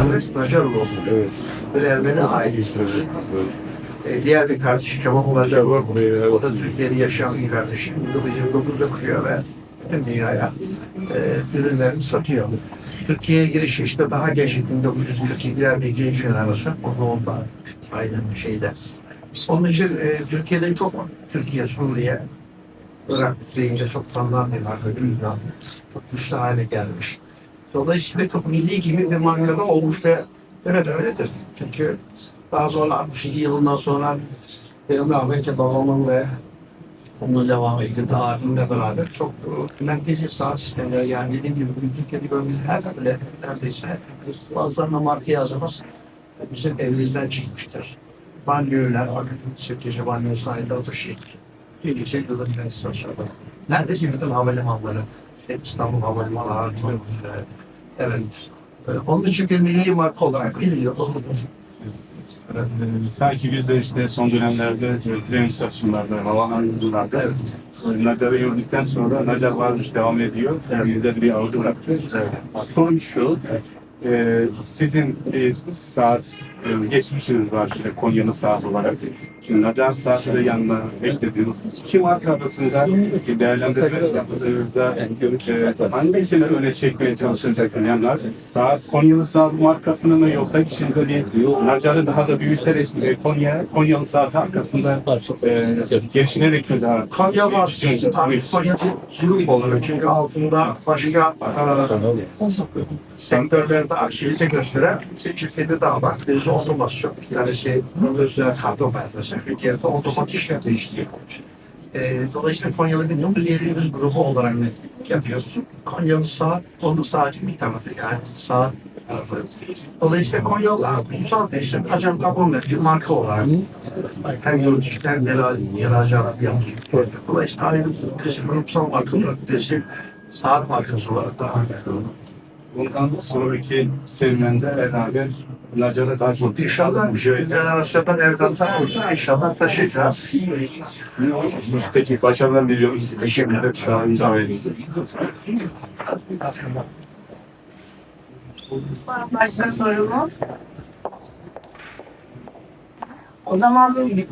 Andres Nacarov Evet. bir Ermeni ailesi. E, diğer bir kardeşi Kemal Nacarov. O da Türkiye'de yaşayan bir kardeşi. 1929'da kuruyor ve bütün dünyaya e, ürünlerini satıyor. Türkiye'ye giriş işte daha geç 1942'lerde ikinci jenerasyon. O zaman da aynı şeyde. Onun için e, Türkiye'de çok Türkiye, Suriye, Irak düzeyinde çok tanınan bir marka Lübnan. Çok güçlü hale gelmiş. Dolayısıyla çok milli gibi bir markada olmuş ve evet öyledir. Çünkü daha sonra 62 yılından sonra benim rahmetli babamın ve onun devam ettirdiği abimle beraber çok merkezi saat sistemleri yani dediğim gibi Türkiye'de böyle her bile neredeyse bazılarına marka yazamaz. Bizim evimizden çıkmıştır. Banyolar, Sirkeci banyo sahilde o da şey. Yüksek hızlı tren istasyonları. Neredeyse bütün havalimanları. Hep İstanbul Havalimanı harcıyor. Evet. Ee, Onun için bir milli marka olarak biliniyor. Doğrudur. Ee, Ta ki biz de işte son dönemlerde tren istasyonlarda, havalanlarda Evet. Nacar'ı gördükten sonra Nacar varmış devam ediyor. Bizde de bir algı bırakıyoruz. Son şu, e, sizin bir saat e, geçmişiniz var işte Konya'nın saat olarak. Şimdi Nacar saati de yanına beklediğiniz iki marka arasında değerlendirme yaptığınızda e, hangisini öne çekmeye çalışacaksın yanlar? Saat, Konyalı saat markasını mı yoksa içinde bir Nacar'ı daha da büyüterek e, Konya, Konyalı saat arkasında e, geçinerek mi daha Konya var. Konya grup oluyor. Çünkü altında başka e, sektörlerde aktivite gösteren bir şirketi daha var. Birisi otomasyon. Yani şey, profesyonel kadro. Bir diğeri de otomatik işliyor. E, dolayısıyla Konyalı bir 950 grubu olarak yapıyoruz. Konyalı saat, onun sadece bir tarafı yani saat tarafı. Dolayısıyla Konyalı kurumsal değişim Acan Kabon'la bir marka olarak hem dışı hem ihracat yapıyor. Dolayısıyla aynı birisi kurumsal marka olarak birisi saat markası olarak da Bundan sonraki serüvende beraber Nacar'a daha çok İnşallah bu jenerasyondan evlatlar olacak. İnşallah taşıyacağız. Peki başarılar diliyoruz. Teşekkür ederim. Sağ olun. Sağ olun. Başka soru mu? O zaman bir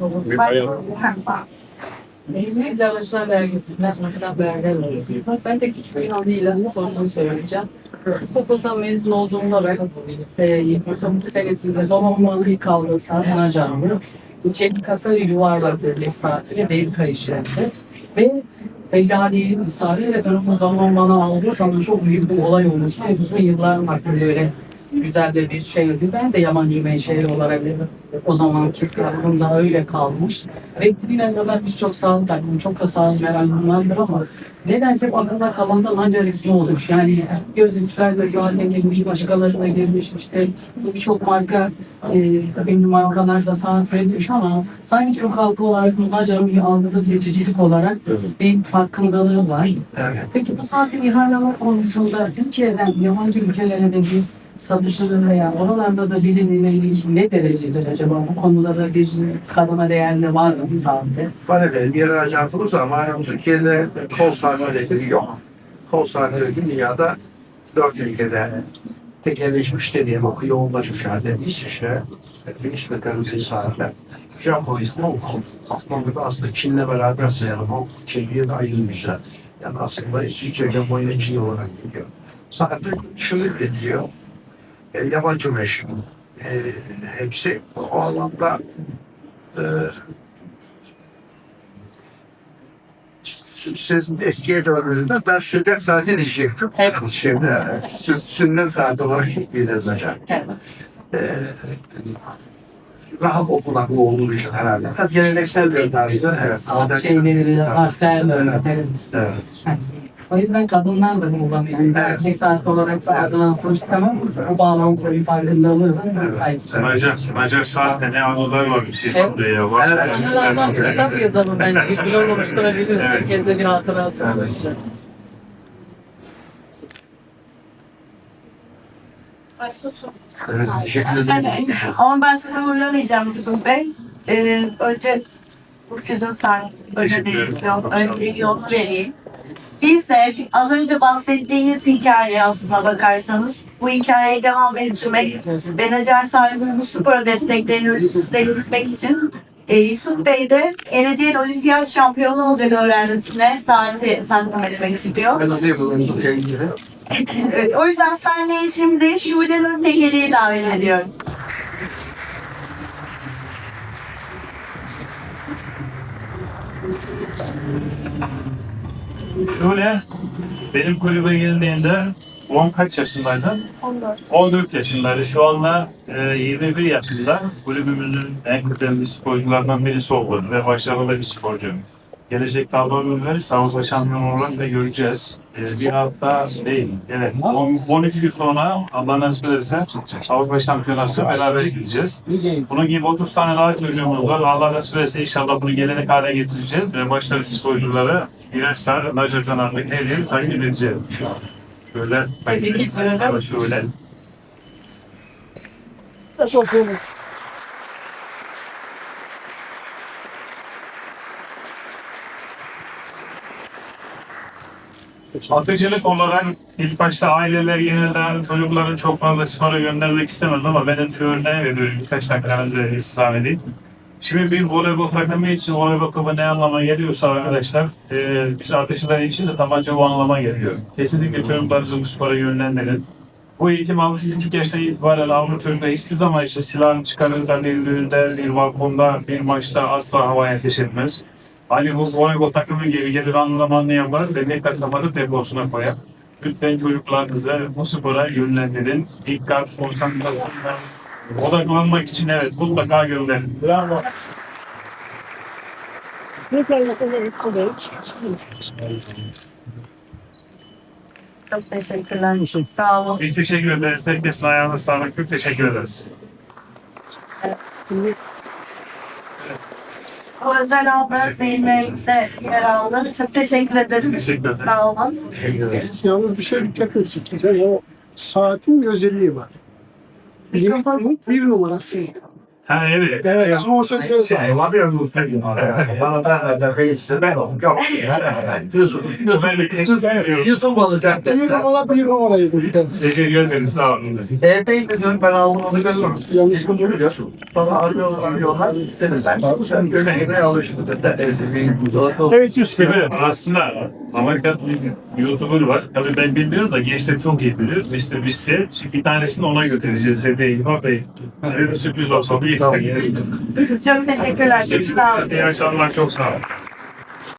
Mevcut Çalışma Belgesi'nden mesela belge alıyoruz. Ben de küçük bir anıyla sorunu söyleyeceğim. İlkokulda mezun olduğumda ben e, 79 senesinde donanmalı ilk aldığı sahne canlı. İçeri kasa yuvarlak bir sahne beyin kayışlarında. Ve Feyyadiye'nin misali ve ben onu donanmalı aldığım zaman çok büyük bir olay olmuş. Uzun yıllar hakkında böyle güzel de bir şeydi. Ben de yabancı menşeli olarak o zamanki aklımda öyle kalmış. Ve bugüne kadar birçok sağlık takımı çok da sağlık meraklılardır ama nedense bu akılda kalan da Nacar ismi olmuş. Yani gözlükçüler de zaten girmiş, başkaları da girmiş. İşte birçok marka, e, ünlü markalar da saat verilmiş ama sanki Türk halkı olarak Nacar'ın bir algıda seçicilik olarak bir farkındalığı var. Evet. Peki bu saatin ihaleme konusunda Türkiye'den yabancı ülkelere de bir satışları veya oralarda da bilinmeyle ilgili ne derecedir acaba? Bu konuda da bir kadına değerli var mı saatte? Var efendim bir ihracatımız ama Türkiye'de kol sahneleri yok. Kol sahneleri dünyada dört ülkede tekelleşmiş diyelim o yoğunlaşmış halde İsviçre, Birleşik Mekanizmi saatler, Japonya, Hong Kong. Aslında Çin'le beraber sayalım. Hong Kong Çin'e de ayrılmışlar. Yani aslında İsviçre, Japonya, Çin olarak gidiyor. Sadece şöyle diyor, e, yabancı meşhur. E, hepsi o anlamda e, siz eskiye döndüğünüzde ben sünnet saati diyecektim. Evet. Şimdi sü- sünnet saati olarak biliriz hocam. Evet. Ee, rahat okunaklı olduğu için herhalde. Biraz geleneksel bir tarzı. Evet. Saat şeyleri, harfler böyle. Evet. Evet. O yüzden kadınlar da kullanıyor. Yani erkek saat olarak da adlansın ama bu bağlantı farkındalığı kayıp. Macar, Macar saatte ne anılar var bir şey. Var. Evet. Anılardan kitap yazalım bence. Bir blog oluşturabiliriz. Evet. Herkeste bir hatırası olur. Evet, Teşekkür ederim. Ama ben sizi uğurlamayacağım Müdür Bey. Ee, önce bu sizin ederim. Önce yol, vereyim. Bir de az önce bahsettiğiniz hikaye aslına bakarsanız bu hikayeyi devam ettirmek ve Necer Sarz'ın bu spor desteklerini ölümsüzleştirmek için e, Yusuf Bey de geleceğin olimpiyat şampiyonu olacak öğrencisine saati takdim etmek istiyor. Evet, o yüzden sahneye şimdi Şule Nur davet ediyorum. Şöyle, benim kulübe geldiğinde 10 kaç yaşındaydı? 14. 14 yaşındaydı. Şu anda e, 21 yaşında. Kulübümüzün en kıdemli sporcularından birisi oldu ve başarılı bir sporcu. Gelecek tabloları Sağlıkla şampiyon olarak da göreceğiz. E, bir hafta değil, evet. 10, 12 gün sonra Allah nasip ederse Avrupa Şampiyonası beraber gideceğiz. Bunun gibi 30 tane daha çocuğumuz var. Allah nasip ederse inşallah bunu gelenek hale getireceğiz. Ve başarılı sporcuları birer star Nacer'dan artık her yeri takip edeceğiz. Şöyle, şöyle, şöyle. Atıcılık olarak ilk başta aileler genelde çocukların çok fazla spora göndermek istemez ama benim şu örneği veriyorum birkaç dakika önce ısrar edeyim. Şimdi bir voleybol takımı için voleybol takımı ne anlama geliyorsa arkadaşlar e, biz atıcılar için de tabanca bu anlama geliyor. Kesinlikle çocuklarınızı bu spora yönlendirin. Bu eğitim almış küçük yaşta itibaren almış çocuklar hiçbir zaman işte silahını çıkarırken bir düğünde, bir balkonda, bir maçta asla havaya ateş etmez. Hani bu voleybol takımı gibi gelir anlamanı yapar ve ne katlamanı deposuna koyar. Lütfen çocuklarınızı bu spora yönlendirin. Dikkat, konsantrasyon, odaklanmak için evet mutlaka gönderin. Bravo. Çok teşekkürler. Sağ olun. Biz teşekkür ederiz. Herkesin ayağına sağlık. Çok teşekkür ederiz. Bu özel anlar zihinlerimizde yer aldı. Çok teşekkür ederiz. Teşekkür ederiz. Sağ olun. Yalnız bir şey dikkat edin. O saatin bir özelliği var. Limitinin bir numarası. Ha evet. Evet. Ama o sen biraz Şey, var ya bu film. Bana da da kayıtsın. Ben yok. Yusuf. Yusuf. Yusuf olacak. bir numara bir numaraydı. Teşekkür ederiz. Sağ olun. Evdeyim de diyorum ben aldım onu gördüm. Yanlış mı biliyorsun? Bana arıyorlar arıyorlar. Dedim ben. Sen gömleğine alıştım. Evet mi? Aslında Amerika'da bir YouTuber var. Tabii ben bilmiyorum da gençler çok iyi biliyor. Mr. Beast'e. Bir tanesini ona götüreceğiz. Hediye Bey. Öyle bir sürpriz olsa bir. Çok teşekkürler. Çok sağ olun. İyi akşamlar. Çok sağ olun.